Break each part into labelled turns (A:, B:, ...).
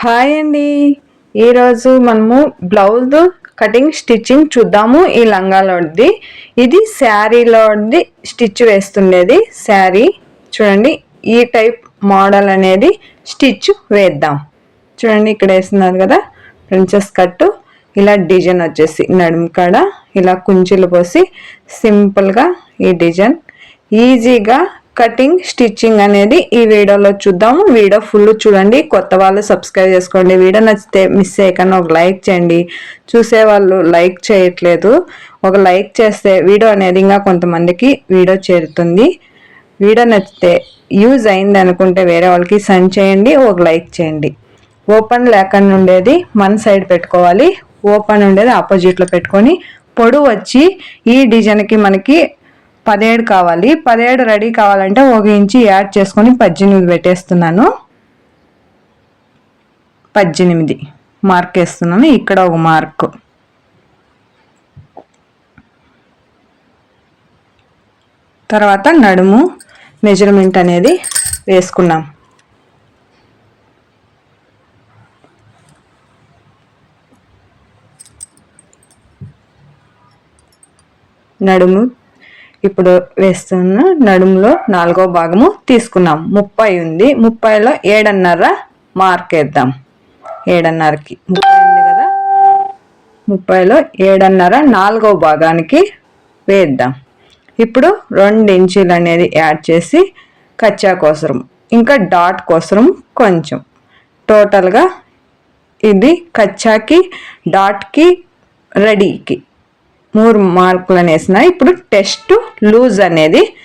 A: Hi అండి. ఈరోజు మనము బ్లౌజ్ కటింగ్ స్టిచ్చింగ్ చూద్దాము. ఈ లంగాలోది ఇది శారీలోది స్టిచ్ వేస్తుండేది శారీ. చూడండి ఈ టైప్ మోడల్ అనేది స్టిచ్ వేద్దాం. చూడండి ఇక్కడ వేస్తున్నారు కదా ప్రిన్సెస్ కట్టు. ఇలా డిజైన్ వచ్చేసి నడుము కాడ. ఇలా కుంచులు పోసి సింపుల్గా ఈ డిజైన్. ఈజీగా కటింగ్ స్టిచ్చింగ్ అనేది ఈ వీడియోలో చూద్దాము వీడియో ఫుల్ చూడండి. కొత్త వాళ్ళు సబ్స్క్రైబ్ చేసుకోండి. వీడియో నచ్చితే మిస్ చేయకుండా ఒక లైక్ చేయండి. చూసే వాళ్ళు లైక్ చేయట్లేదు. ఒక లైక్ చేస్తే వీడియో అనేది ఇంకా కొంతమందికి వీడియో చేరుతుంది. వీడియో నచ్చితే యూజ్ అయింది అనుకుంటే వేరే వాళ్ళకి సెండ్ చేయండి. ఒక లైక్ చేయండి. ఓపెన్ లేకుండా ఉండేది మన సైడ్ పెట్టుకోవాలి. ఓపెన్ ఉండేది ఆపోజిట్లో పెట్టుకొని పొడవు వచ్చి ఈ డిజైన్కి మనకి పదిహేడు కావాలి. పదిహేడు రెడీ కావాలంటే ఒక ఇంచి యాడ్ చేసుకొని పద్దెనిమిది పెట్టేస్తున్నాను. పద్దెనిమిది మార్క్ వేస్తున్నాను. ఇక్కడ ఒక మార్క్. తర్వాత నడుము మెజర్మెంట్ అనేది వేసుకున్నాం. నడుము ఇప్పుడు వేస్తున్న నడుములో నాలుగో భాగము తీసుకున్నాం. ముప్పై ఉంది. ముప్పైలో ఏడన్నర మార్క్ వేద్దాం. ఏడన్నరకి ముప్పై ఉంది కదా? ముప్పైలో ఏడన్నర నాలుగో భాగానికి వేద్దాం. ఇప్పుడు రెండు ఇంచీలు అనేది యాడ్ చేసి కచ్చా కోసరం ఇంకా డాట్ కోసరం కొంచెం. టోటల్గా ఇది కచ్చాకి డాట్కి రెడీకి. మూడు మార్కులు వేసిన ఇప్పుడు టెస్ట్ లూజ్ అనేది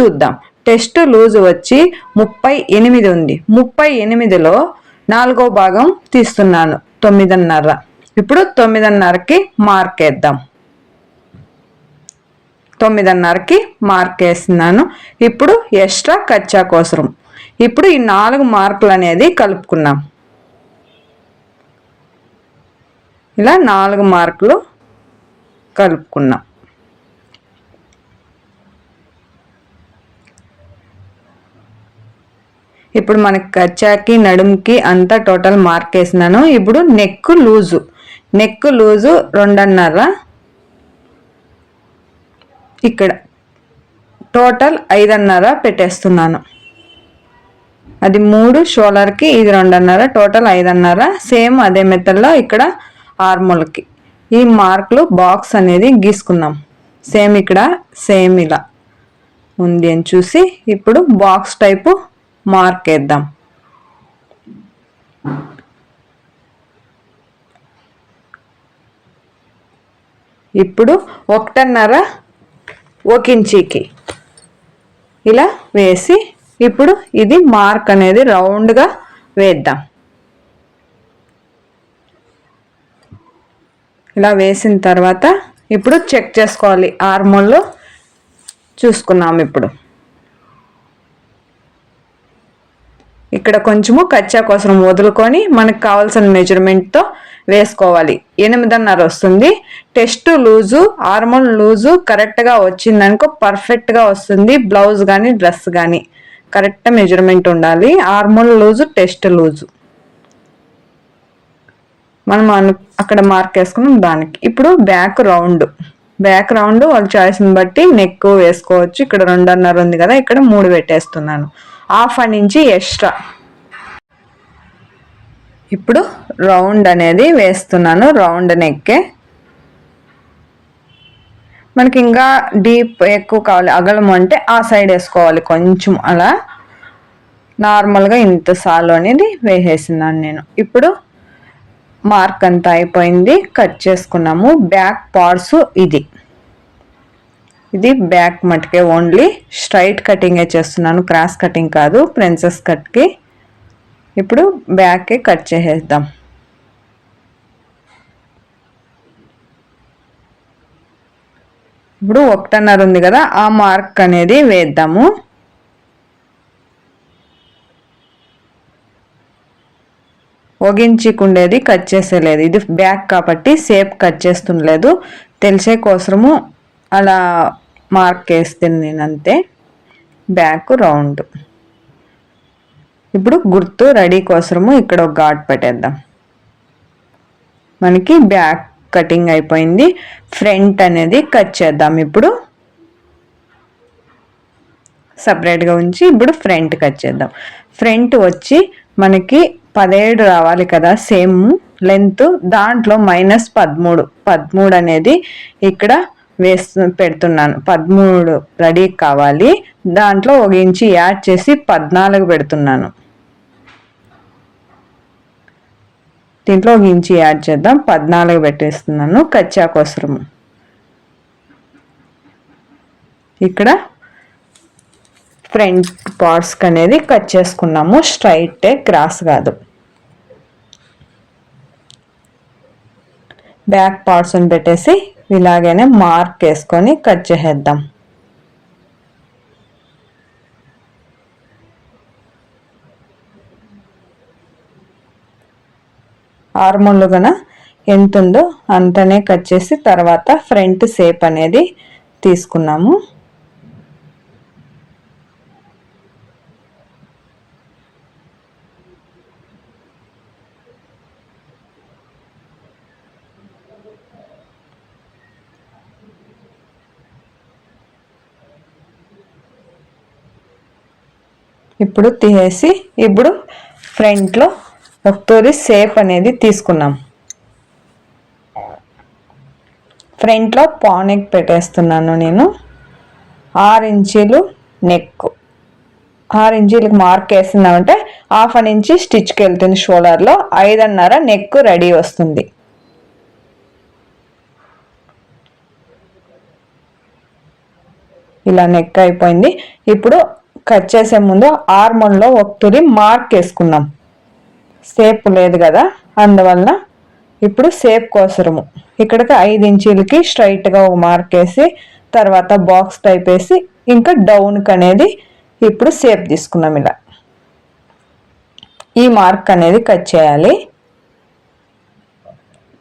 A: చూద్దాం. టెస్ట్ లూజ్ వచ్చి ముప్పై ఎనిమిది ఉంది. ముప్పై ఎనిమిదిలో నాలుగో భాగం తీస్తున్నాను. తొమ్మిదిన్నర. ఇప్పుడు తొమ్మిదిన్నరకి మార్క్ వేద్దాం. తొమ్మిదిన్నరకి మార్క్ వేస్తున్నాను. ఇప్పుడు ఎక్స్ట్రా కచ్చా కోసరం. ఇప్పుడు ఈ నాలుగు మార్కులు అనేది కలుపుకున్నాం. ఇలా నాలుగు మార్కులు కలుపుకున్నాం. ఇప్పుడు మనకి కచ్చాకి నడుముకి అంతా టోటల్ మార్క్ వేసినాను. ఇప్పుడు నెక్ లూజు నెక్ లూజు రెండున్నర. ఇక్కడ టోటల్ ఐదున్నర పెట్టేస్తున్నాను. అది మూడు షోలర్కి ఇది రెండున్నర టోటల్ ఐదున్నర. సేమ్ అదే మెథడ్లో ఇక్కడ ఆర్మోల్కి ఈ మార్కులు బాక్స్ అనేది గీసుకుందాం. సేమ్ ఇక్కడ సేమ్ ఇలా. ఉంది అని చూసి ఇప్పుడు బాక్స్ టైపు మార్క్ వేద్దాం. ఇప్పుడు ఒకటన్నర ఒక ఇంచీకి ఇలా వేసి ఇప్పుడు ఇది మార్క్ అనేది రౌండ్గా వేద్దాం. ఇలా వేసిన తర్వాత ఇప్పుడు చెక్ చేసుకోవాలి. ఆర్మోల్లో చూసుకున్నాం ఇప్పుడు. ఇక్కడ కొంచెము కచ్చా కోసం వదులుకొని మనకు కావాల్సిన మెజర్మెంట్తో వేసుకోవాలి. ఎనిమిదిన్నర వస్తుంది. టెస్ట్ లూజు ఆర్మోల్ లూజు కరెక్ట్గా వచ్చిందనుకో పర్ఫెక్ట్గా వస్తుంది. బ్లౌజ్ కానీ డ్రెస్ కానీ కరెక్ట్ మెజర్మెంట్ ఉండాలి. ఆర్మోల్ లూజు టెస్ట్ లూజు మనం అక్కడ మార్క్ వేసుకున్నాం దానికి. ఇప్పుడు బ్యాక్ రౌండ్ బ్యాక్ రౌండ్ వాళ్ళ చాయిస్ని బట్టి నెక్ వేసుకోవచ్చు. ఇక్కడ రెండున్నర ఉంది కదా ఇక్కడ మూడు పెట్టేస్తున్నాను. హాఫ్ అండ్ నుంచి ఎక్స్ట్రా ఇప్పుడు రౌండ్ అనేది వేస్తున్నాను. రౌండ్ నెక్కే మనకి ఇంకా డీప్ ఎక్కువ కావాలి. అగలం అంటే ఆ సైడ్ వేసుకోవాలి. కొంచెం అలా. నార్మల్గా ఇంత సాలు అనేది వేసేసినాను నేను. ఇప్పుడు మార్క్ అంతా అయిపోయింది. కట్ చేసుకున్నాము. బ్యాక్ పార్ట్స్ ఇది. ఇది బ్యాక్ మటుకే ఓన్లీ. స్ట్రైట్ కటింగే చేస్తున్నాను. క్రాస్ కటింగ్ కాదు. ప్రిన్సెస్ కట్కి. ఇప్పుడు బ్యాకే కట్ చేసేద్దాం. ఇప్పుడు ఒకటన్నర ఉంది కదా ఆ మార్క్ అనేది వేద్దాము. ఒగించికుండేది కట్ చేసేలేదు. ఇది బ్యాక్ కాబట్టి సేప్ కట్ చేస్తుండలేదు. తెలిసే కోసము అలా మార్క్ వేస్తుంది నేను అంతే బ్యాక్ రౌండ్ ఇప్పుడు గుర్తు రెడీ కోసము ఇక్కడ ఒక ఘాట్ పెట్టేద్దాం. మనకి బ్యాక్ కటింగ్ అయిపోయింది. ఫ్రంట్ అనేది కట్ చేద్దాం ఇప్పుడు. సపరేట్గా ఉంచి ఇప్పుడు ఫ్రంట్ కట్ చేద్దాం. ఫ్రంట్ వచ్చి మనకి పదిహేడు రావాలి కదా సేమ్ లెంత్ దాంట్లో మైనస్ పదమూడు. పదమూడు అనేది ఇక్కడ వేస్తు పెడుతున్నాను. పదమూడు రెడీ కావాలి. దాంట్లో ఒక ఇంచి యాడ్ చేసి పద్నాలుగు పెడుతున్నాను. దీంట్లో ఒక ఇంచి యాడ్ చేద్దాం. పద్నాలుగు పెట్టేస్తున్నాను. కచ్చా కోసరము ఇక్కడ ఫ్రంట్ పార్ట్స్కి అనేది కట్ చేసుకున్నాము. స్ట్రైట్ క్రాస్ కాదు. బ్యాక్ పార్ట్స్ని పెట్టేసి ఇలాగనే మార్క్ వేసుకొని కట్ చేసేద్దాం. ఆర్మోన్లు గన ఎంత ఉందో అంతనే కట్ చేసి తర్వాత ఫ్రంట్ షేప్ అనేది తీసుకున్నాము. ఇప్పుడు తీసేసి ఇప్పుడు ఫ్రంట్లో ఒకటోది సేప్ అనేది తీసుకున్నాం. ఫ్రంట్లో పానెక్ పెట్టేస్తున్నాను నేను. ఆరు ఇంచీలు నెక్ ఆరు ఇంచీలకు మార్క్ వేస్తున్నామంటే హాఫ్ అన్ ఇంచి స్టిచ్కి వెళ్తుంది షోల్డర్లో ఐదున్నర నెక్ రెడీ వస్తుంది. ఇలా నెక్ అయిపోయింది. ఇప్పుడు కట్ చేసే ముందు ఆర్మోన్లో ఒకటి మార్క్ వేసుకున్నాం సేప్ లేదు కదా అందువల్ల ఇప్పుడు సేప్ కోసరము. ఇక్కడికి ఐదు ఇంచీలకి స్ట్రైట్గా ఒక మార్క్ వేసి తర్వాత బాక్స్ టైప్ వేసి ఇంకా డౌన్కి అనేది ఇప్పుడు సేప్ తీసుకున్నాం ఇలా. ఈ మార్క్ అనేది కట్ చేయాలి.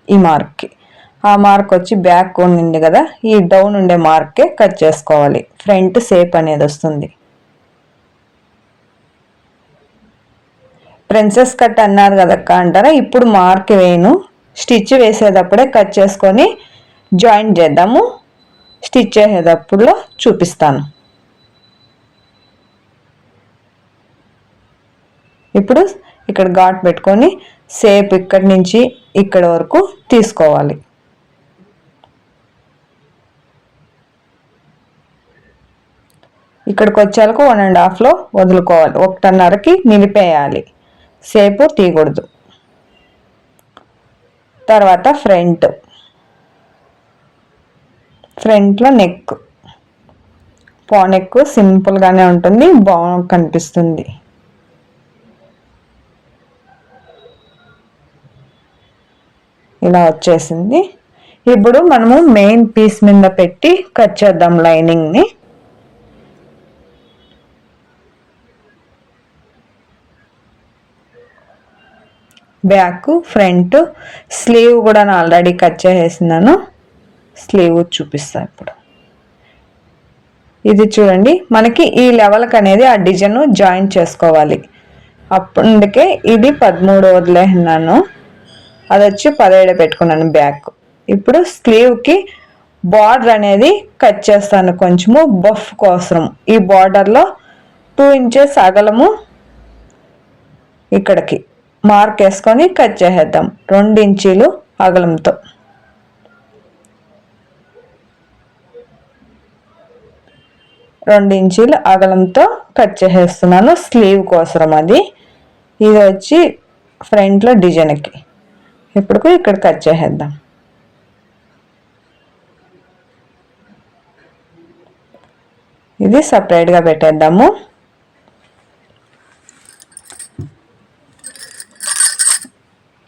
A: ఈ మార్క్కి ఆ మార్క్ వచ్చి బ్యాక్ ఉండింది కదా ఈ డౌన్ ఉండే మార్కే కట్ చేసుకోవాలి. ఫ్రంట్ సేప్ అనేది వస్తుంది. ప్రిన్సెస్ కట్ అన్నారు కదక్క అంటారా? ఇప్పుడు మార్క్ వేయను. స్టిచ్ వేసేటప్పుడే కట్ చేసుకొని జాయింట్ చేద్దాము. స్టిచ్ చేసేటప్పుడు చూపిస్తాను. ఇప్పుడు ఇక్కడ ఘాట్ పెట్టుకొని సేప్ ఇక్కడి నుంచి ఇక్కడ వరకు తీసుకోవాలి. ఇక్కడికి వచ్చేలకు వన్ అండ్ హాఫ్లో వదులుకోవాలి. ఒకటిన్నరకి నిలిపేయాలి. సేపు తీయకూడదు తర్వాత ఫ్రంట్. ఫ్రంట్లో నెక్. పో నెక్ సింపుల్గానే ఉంటుంది బాగా కనిపిస్తుంది. ఇలా వచ్చేసింది. ఇప్పుడు మనము మెయిన్ పీస్ మీద పెట్టి కట్ చేద్దాం లైనింగ్ని. Back front. స్లీవ్ కూడా నేను ఆల్రెడీ కట్ చేసేసినాను. స్లీవ్ చూపిస్తాను ఇప్పుడు. ఇది చూడండి. మనకి ఈ లెవెల్కి అనేది ఆ డిజైన్ జాయిన్ చేసుకోవాలి. అప్పటికే ఇది పదమూడు వదిలేసినాను. అది వచ్చి పదిహేడు పెట్టుకున్నాను బ్యాక్. ఇప్పుడు స్లీవ్కి బార్డర్ అనేది కట్ చేస్తాను కొంచెము బఫ్ కోసం. ఈ బార్డర్లో టూ ఇంచెస్ అగలము ఇక్కడికి. మార్క్ వేసుకొని కట్ చేసేద్దాం. రెండు ఇంచీలు అగలంతో రెండు ఇంచీలు అగలంతో కట్ చేసేస్తున్నాను. స్లీవ్ కోసం అది. ఇది వచ్చి ఫ్రంట్లో డిజైన్కి ఇప్పుడు ఇక్కడ కట్ చేసేద్దాం. ఇది సపరేట్గా పెట్టేద్దాము.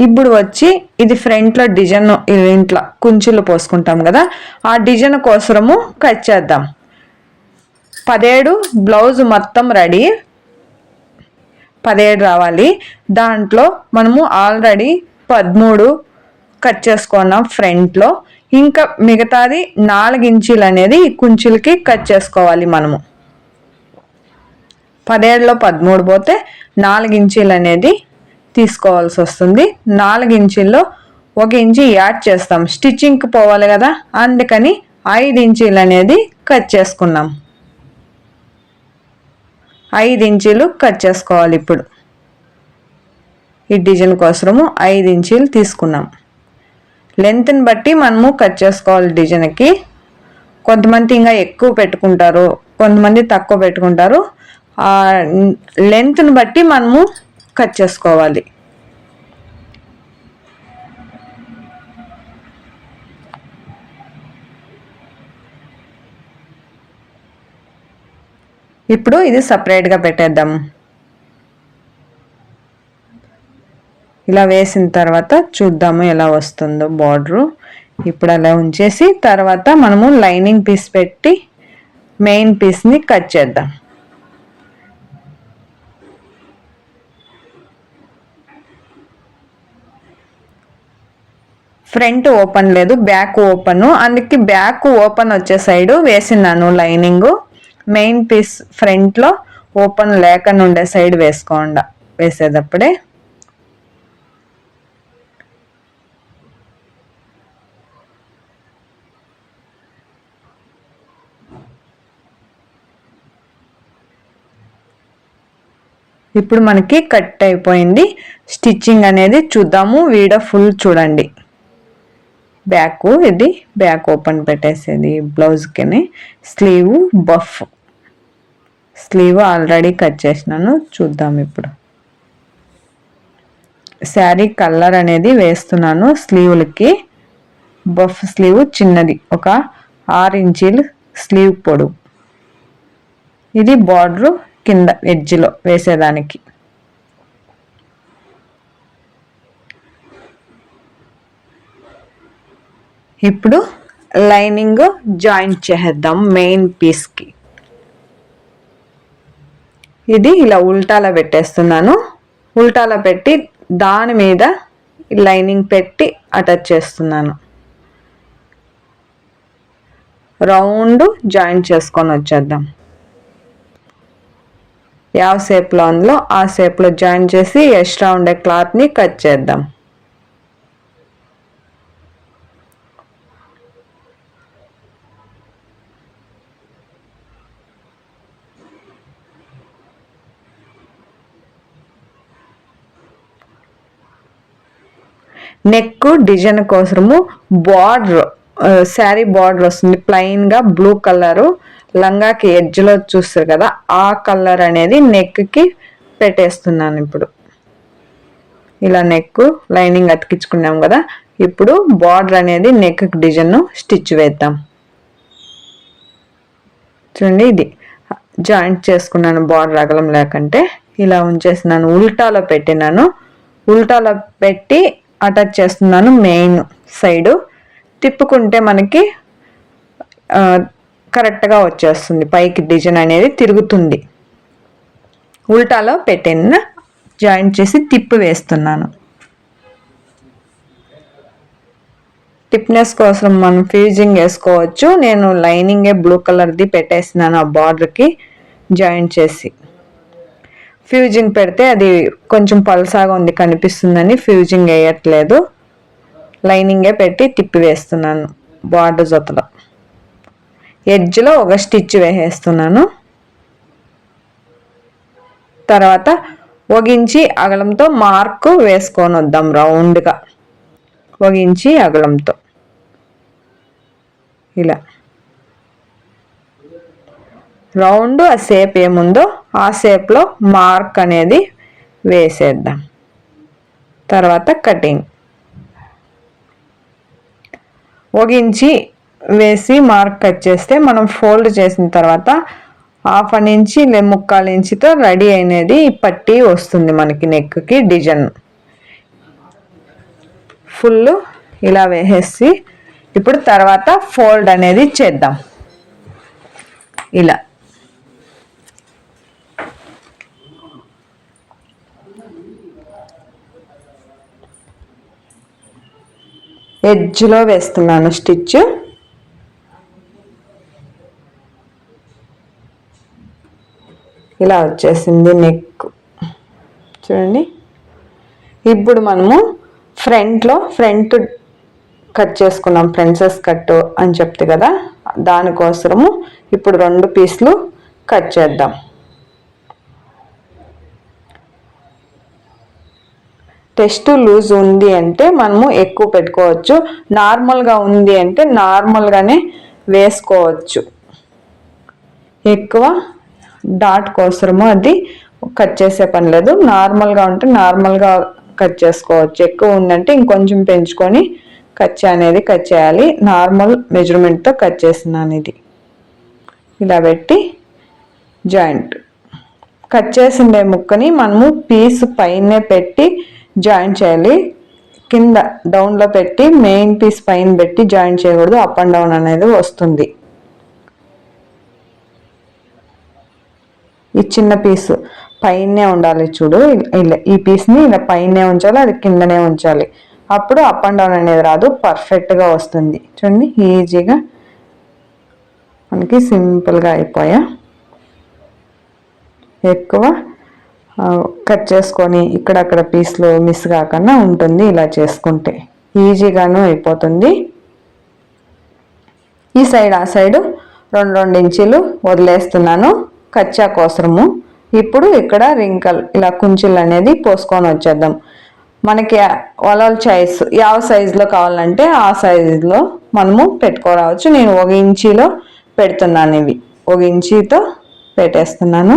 A: ఇప్పుడు వచ్చి ఇది ఫ్రంట్లో డిజైన్ ఇంట్లో కుంచులు పోసుకుంటాం కదా ఆ డిజైన్ కోసము కట్ చేద్దాం. పదిహేడు బ్లౌజ్ మొత్తం రెడీ పదిహేడు రావాలి. దాంట్లో మనము ఆల్రెడీ పదమూడు కట్ చేసుకున్నాం ఫ్రంట్లో ఇంకా మిగతాది నాలుగు ఇంచీలు అనేది కుంచులకి కట్ చేసుకోవాలి మనము. పదిహేడులో పదమూడు పోతే నాలుగు ఇంచీలు అనేది తీసుకోవాల్సి వస్తుంది. నాలుగు ఇంచుల్లో ఒక ఇంచి యాడ్ చేస్తాం. స్టిచ్చింగ్కి పోవాలి కదా? అందుకని ఐదు ఇంచీలు అనేది కట్ చేసుకున్నాం. ఐదు ఇంచీలు కట్ చేసుకోవాలి ఇప్పుడు. ఈ డిజైన్ కోసము ఐదు ఇంచీలు తీసుకున్నాం. లెంత్ని బట్టి మనము కట్ చేసుకోవాలి డిజైన్కి. కొంతమంది ఇంకా ఎక్కువ పెట్టుకుంటారు కొంతమంది తక్కువ పెట్టుకుంటారు. లెంత్ని బట్టి మనము కట్ చేసుకోవాలి. ఇప్పుడు ఇది సపరేట్గా పెట్టేద్దాం. ఇలా వేసిన తర్వాత చూద్దాము ఎలా వస్తుందో బార్డరు ఇప్పుడు అలా ఉంచేసి తర్వాత మనము లైనింగ్ పీస్ పెట్టి మెయిన్ పీస్ని కట్ చేద్దాం. ఫ్రంట్ ఓపెన్ లేదు బ్యాక్ ఓపెన్. అందుకే బ్యాక్ ఓపెన్ వచ్చే సైడు వేసినాను లైనింగ్. మెయిన్ పీస్ ఫ్రంట్లో ఓపెన్ లేకుండా ఉండే సైడ్ వేసుకోండా వేసేటప్పుడే. ఇప్పుడు మనకి కట్ అయిపోయింది. స్టిచ్చింగ్ అనేది చూద్దాము వీడియో ఫుల్ చూడండి. బ్యాక్ ఇది బ్యాక్ ఓపెన్ పెట్టేసేది బ్లౌజ్కి sleeve puff. Sleeve already cut చేసినాను చూద్దాం ఇప్పుడు. శారీ కలర్ అనేది వేస్తున్నాను స్లీవ్లకి. బఫ్ స్లీవ్ చిన్నది ఒక ఆరు ఇంచీలు స్లీవ్ పొడు ఇది బార్డరు కింద ఎడ్జ్లో వేసేదానికి. ఇప్పుడు లైనింగ్ జాయింట్ చేద్దాం మెయిన్ పీస్కి. ఇది ఇలా ఉల్టాలో పెట్టేస్తున్నాను. ఉల్టాలో పెట్టి దాని మీద లైనింగ్ పెట్టి అటాచ్ చేస్తున్నాను. రౌండ్ జాయింట్ చేసుకొని వచ్చేద్దాం. యావ షేప్లో ఉందో ఆ షేప్లో జాయిన్ చేసి ఎక్స్ట్రా ఉండే క్లాత్ని కట్ చేద్దాం. నెక్ డిజైన్ కోసము బార్డర్ శారీ బార్డర్ వస్తుంది. ప్లెయిన్గా బ్లూ కలరు లంగాకి ఎడ్జ్లో చూస్తారు కదా ఆ కలర్ అనేది నెక్కి పెట్టేస్తున్నాను ఇప్పుడు. ఇలా నెక్ లైనింగ్ అతికించుకున్నాం కదా ఇప్పుడు బార్డర్ అనేది నెక్ డిజైన్ స్టిచ్ వేద్దాం. చూడండి ఇది. జాయింట్ చేసుకున్నాను బార్డర్ అగలం లేకంటే ఇలా ఉంచేసినాను ఉల్టాలో పెట్టినాను. ఉల్టాలో పెట్టి అటాచ్ చేస్తున్నాను మెయిన్ సైడు. తిప్పుకుంటే మనకి కరెక్ట్గా వచ్చేస్తుంది. పైకి డిజైన్ అనేది తిరుగుతుంది. ఉల్టాలో పెట్టిన జాయింట్ చేసి తిప్పి వేస్తున్నాను. టిప్నెస్ కోసం మనం ఫ్యూజింగ్ వేసుకోవచ్చు. నేను లైనింగే బ్లూ కలర్ది పెట్టేసినాను ఆ బార్డర్కి జాయింట్ చేసి. ఫ్యూజింగ్ పెడితే అది కొంచెం పల్సాగా ఉంది కనిపిస్తుందని ఫ్యూజింగ్ వేయట్లేదు. లైనింగే పెట్టి తిప్పి వేస్తున్నాను బార్డర్ జతలో. ఎడ్జ్లో ఒక స్టిచ్ వేసేస్తున్నాను. తర్వాత ఒగించి అగలంతో మార్క్ వేసుకొని వద్దాం రౌండ్గా ఒగించి అగలంతో. ఇలా. రౌండ్ ఆ సేప్ ఏముందో ఆ షేప్లో మార్క్ అనేది వేసేద్దాం. తర్వాత కటింగ్. ఒగించి వేసి మార్క్ కట్ చేస్తే మనం ఫోల్డ్ చేసిన తర్వాత హాఫ్ అన్ ఇంచి లే ముక్కాల ఇంచుతో రెడీ అయినది పట్టి వస్తుంది మనకి నెక్కి డిజైన్. ఫుల్ ఇలా వేసేసి ఇప్పుడు తర్వాత ఫోల్డ్ అనేది చేద్దాం. ఇలా. ఎడ్జ్లో వేస్తున్నాను స్టిచ్. ఇలా వచ్చేసింది నెక్. చూడండి. ఇప్పుడు మనము ఫ్రంట్లో ఫ్రంట్ కట్ చేసుకున్నాం ప్రిన్సెస్ కట్ అని చెప్తే కదా దానికోసము ఇప్పుడు రెండు పీసులు కట్ చేద్దాం. టెస్ట్ లూజ్ ఉంది అంటే మనము ఎక్కువ పెట్టుకోవచ్చు. నార్మల్గా ఉంది అంటే నార్మల్గానే వేసుకోవచ్చు. ఎక్కువ డాట్ కోసము అది కట్ చేసే పని లేదు. నార్మల్గా ఉంటే నార్మల్గా కట్ చేసుకోవచ్చు. ఎక్కువ ఉందంటే ఇంకొంచెం పెంచుకొని కట్ అనేది కట్ చేయాలి. నార్మల్ మెజర్మెంట్తో కట్ చేస్తున్నాను ఇది. ఇలా పెట్టి జాయింట్. కట్ చేసిండే ముక్కని మనము పీస్ పైనే పెట్టి జాయిన్ చేయాలి. కింద డౌన్లో పెట్టి మెయిన్ పీస్ పైన పెట్టి జాయిన్ చేయకూడదు. అప్ అండ్ డౌన్ అనేది వస్తుంది. ఈ చిన్న పీసు పైనే ఉండాలి చూడు. ఇలా ఈ పీస్ని ఇలా పైనే ఉంచాలి అది కిందనే ఉంచాలి. అప్పుడు అప్ అండ్ డౌన్ అనేది రాదు. పర్ఫెక్ట్గా వస్తుంది. చూడండి ఈజీగా మనకి సింపుల్గా అయిపోయా. ఎక్కువ కట్ చేసుకొని ఇక్కడక్కడ పీస్లు మిస్ కాకుండా ఉంటుంది ఇలా చేసుకుంటే. ఈజీగాను అయిపోతుంది. ఈ సైడ్ ఆ సైడు రెండు రెండు ఇంచీలు వదిలేస్తున్నాను. కచ్చా కోసరము. ఇప్పుడు ఇక్కడ రింకల్ ఇలా కుంచిల్ అనేది పోసుకొని వచ్చేద్దాం. మనకి వలల్ చాయిస్ ಯಾವ సైజులో కావాలంటే ఆ సైజులో మనము పెట్టుకోరావచ్చు. నేను ఒక ఇంచీలో పెడుతున్నాను ఇవి. ఒక ఇంచీతో పెట్టేస్తున్నాను.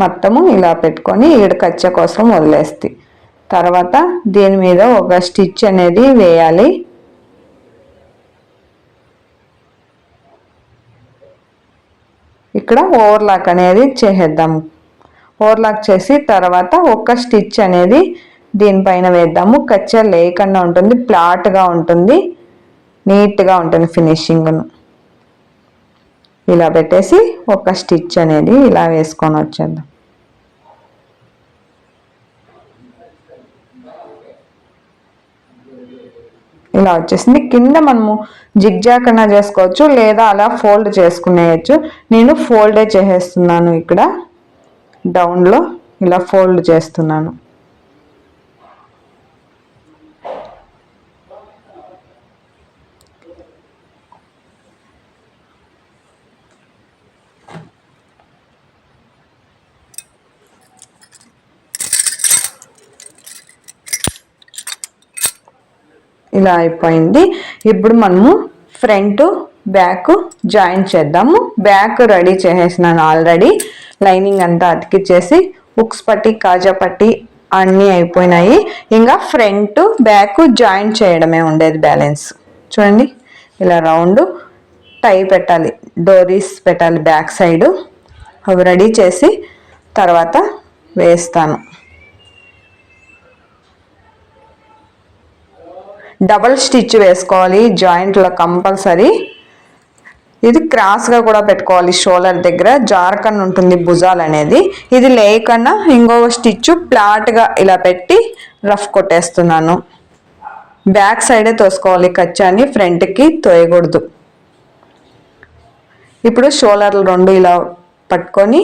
A: మొత్తము ఇలా పెట్టుకొని ఈడకచ్చ కోసం వదిలేస్తే. తర్వాత దీని మీద ఒక స్టిచ్ అనేది వేయాలి. ఇక్కడ ఓవర్లాక్ అనేది చేసేద్దాము ఓవర్లాక్ చేసి తర్వాత ఒక స్టిచ్ అనేది దీనిపైన వేద్దాము. కచ్చ లేకుండా ఉంటుంది ప్లాట్గా ఉంటుంది నీట్గా ఉంటుంది ఫినిషింగ్ను. ఇలా పెట్టేసి ఒక స్టిచ్ అనేది ఇలా వేసుకొని వచ్చేద్దాం. ఇలా వచ్చేసింది. కింద మనము జిగ్జాక్ అన్నా చేసుకోవచ్చు లేదా అలా ఫోల్డ్ చేసుకునేయచ్చు. నేను ఫోల్డే చేసేస్తున్నాను ఇక్కడ. డౌన్లో ఇలా ఫోల్డ్ చేస్తున్నాను. ఇలా అయిపోయింది. ఇప్పుడు మనము ఫ్రంట్ బ్యాక్ జాయిన్ చేద్దాము. బ్యాక్ రెడీ చేసేసినాను ఆల్రెడీ. లైనింగ్ అంతా అతికిచ్చేసి బుక్స్ పట్టి కాజా పట్టి అన్నీ అయిపోయినాయి. ఇంకా ఫ్రంట్ బ్యాక్ జాయిన్ చేయడమే ఉండేది బ్యాలెన్స్. చూడండి ఇలా రౌండ్ టై పెట్టాలి. డోరీస్ పెట్టాలి బ్యాక్ సైడ్. అవి రెడీ చేసి తర్వాత వేస్తాను. డబల్ స్టిచ్ వేసుకోవాలి జాయింట్లో కంపల్సరీ. ఇది క్రాస్గా కూడా పెట్టుకోవాలి షోల్డర్ దగ్గర జారకన్ ఉంటుంది భుజాలు అనేది. ఇది లేకన్నా ఇంకొక స్టిచ్ ప్లాట్గా ఇలా పెట్టి రఫ్ కొట్టేస్తున్నాను. బ్యాక్ సైడే తోసుకోవాలి కచ్చాని ఫ్రంట్కి తోయకూడదు. ఇప్పుడు షోల్డర్లు రెండు ఇలా పట్టుకొని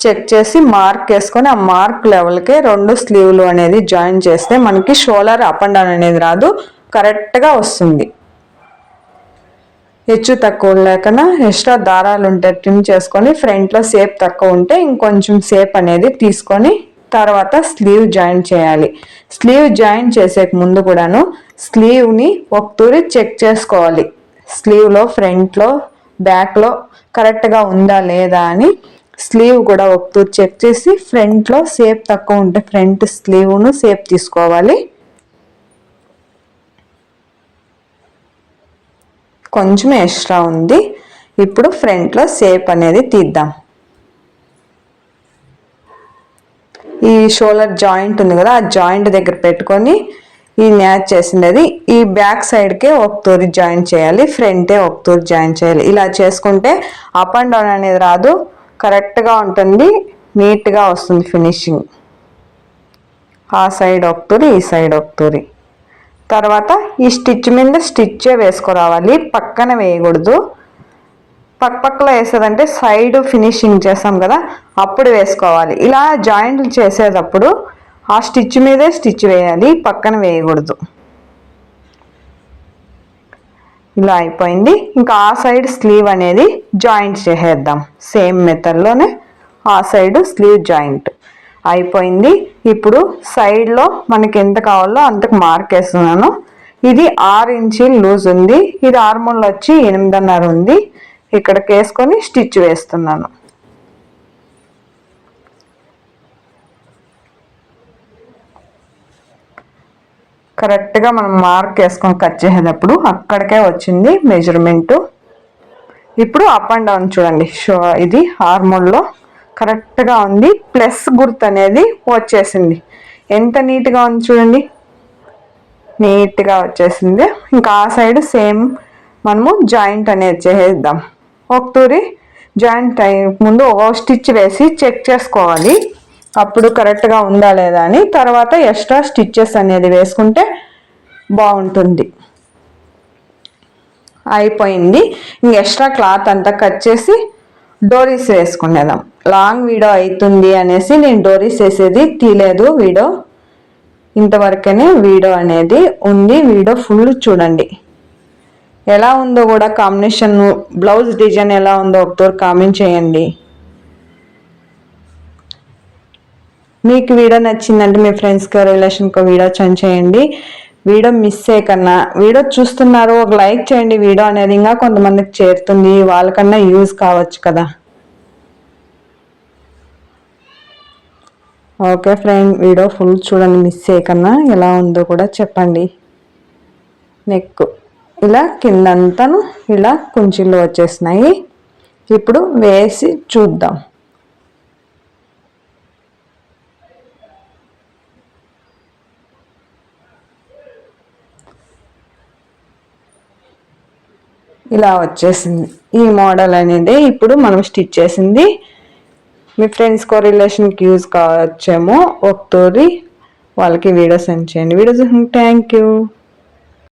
A: చెక్ చేసి మార్క్ వేసుకొని ఆ మార్క్ లెవెల్కే రెండు స్లీవ్లు అనేది జాయిన్ చేస్తే మనకి షోల్డర్ అప్ అండ్ డౌన్ అనేది రాదు. కరెక్ట్గా వస్తుంది. హెచ్చు తక్కువ లేకుండా ఎక్స్ట్రా దారాలు ఉంటే ట్రిమ్ చేసుకొని ఫ్రంట్లో సేప్ తక్కువ ఉంటే ఇంకొంచెం సేప్ అనేది తీసుకొని తర్వాత స్లీవ్ జాయిన్ చేయాలి. స్లీవ్ జాయిన్ చేసే ముందు కూడాను స్లీవ్ని ఒకతూరి చెక్ చేసుకోవాలి. స్లీవ్లో ఫ్రంట్లో బ్యాక్లో కరెక్ట్గా ఉందా లేదా అని స్లీవ్ కూడా ఒకతూరు చెక్ చేసి ఫ్రంట్లో సేప్ తక్కువ ఉంటే ఫ్రంట్ స్లీవ్ను సేప్ తీసుకోవాలి. కొంచెం ఎక్స్ట్రా ఉంది. ఇప్పుడు ఫ్రంట్లో సేప్ అనేది తీద్దాం. ఈ షోల్డర్ జాయింట్ ఉంది కదా ఆ జాయింట్ దగ్గర పెట్టుకొని ఈ మ్యాచ్ చేసిండేది. ఈ బ్యాక్ సైడ్కే ఒక తూరి జాయిన్ చేయాలి ఫ్రంటే ఒకతూరి జాయిన్ చేయాలి. ఇలా చేసుకుంటే అప్ అండ్ డౌన్ అనేది రాదు కరెక్ట్గా ఉంటుంది నీట్గా వస్తుంది ఫినిషింగ్. ఆ సైడ్ ఒక తూరి ఈ సైడ్ ఒక తూరి. తర్వాత ఈ స్టిచ్ మీద స్టిచ్చే వేసుకురావాలి. పక్కన వేయకూడదు. పక్క పక్కలో వేసేదంటే సైడ్ ఫినిషింగ్ చేస్తాం కదా అప్పుడు వేసుకోవాలి. ఇలా జాయింట్లు చేసేటప్పుడు ఆ స్టిచ్ మీదే స్టిచ్ వేయాలి పక్కన వేయకూడదు. ఇలా అయిపోయింది. ఇంకా ఆ సైడ్ స్లీవ్ అనేది జాయింట్ చేసేద్దాం. సేమ్ మెథడ్లోనే ఆ సైడ్ స్లీవ్ జాయింట్. అయిపోయింది. ఇప్పుడు సైడ్లో మనకి ఎంత కావాలో అంతకు మార్క్ వేస్తున్నాను. ఇది ఆరు ఇంచీలు లూజ్ ఉంది. ఇది ఆర్మోల్ వచ్చి ఎనిమిదిన్నర ఉంది. ఇక్కడికి వేసుకొని స్టిచ్ వేస్తున్నాను. కరెక్ట్గా మనం మార్క్ వేసుకొని కట్ చేసేటప్పుడు అక్కడికే వచ్చింది మెజర్మెంటు ఇప్పుడు అప్ అండ్ డౌన్ చూడండి. షో ఇది హార్మోన్లో కరెక్ట్గా ఉంది. ప్లస్ గుర్తు అనేది వచ్చేసింది. ఎంత నీట్గా ఉంది చూడండి. నీట్గా వచ్చేసింది. ఇంకా ఆ సైడ్ సేమ్ మనము జాయింట్ అనేది చేసేద్దాం. ఒక తూరి జాయింట్ అయ్యే ముందు ఒక స్టిచ్ వేసి చెక్ చేసుకోవాలి. అప్పుడు కరెక్ట్గా ఉందా లేదా అని. తర్వాత ఎక్స్ట్రా స్టిచ్చెస్ అనేది వేసుకుంటే బాగుంటుంది. అయిపోయింది. ఇంక ఎక్స్ట్రా క్లాత్ అంతా కట్ చేసి డోరీస్ వేసుకునేదాం. లాంగ్ వీడియో అవుతుంది అనేసి నేను డోరీస్ వేసేది తీయలేదు వీడియో. ఇంతవరకనే వీడియో అనేది ఉంది. వీడియో ఫుల్ చూడండి. ఎలా ఉందో కూడా కాంబినేషన్ బ్లౌజ్ డిజైన్ ఎలా ఉందో ఒకసారి కామెంట్ చేయండి. మీకు వీడియో నచ్చిందంటే మీ ఫ్రెండ్స్కి రిలేషన్కి వీడియో సెండ్ చేయండి. వీడియో మిస్ చేయకన్నా వీడియో చూస్తున్నారు ఒక లైక్ చేయండి వీడియో అనేది ఇంకా కొంతమందికి చేరుతుంది వాళ్ళకన్నా యూజ్ కావచ్చు కదా. ఓకే ఫ్రెండ్ వీడియో ఫుల్ చూడండి మిస్ చేయకన్నా ఎలా ఉందో కూడా చెప్పండి. నెక్ ఇలా కిందంతాను ఇలా కుంచిళ్ళు వచ్చేసినాయి. ఇప్పుడు వేసి చూద్దాం. ఇలా వచ్చేసింది. ఈ మోడల్ అనేది ఇప్పుడు మనం స్టిచ్ చేసింది. మీ ఫ్రెండ్స్కో రిలేషన్కి యూజ్ కావచ్చేమో ఒకతోరి వాళ్ళకి వీడియో సెండ్ చేయండి. Video thank you.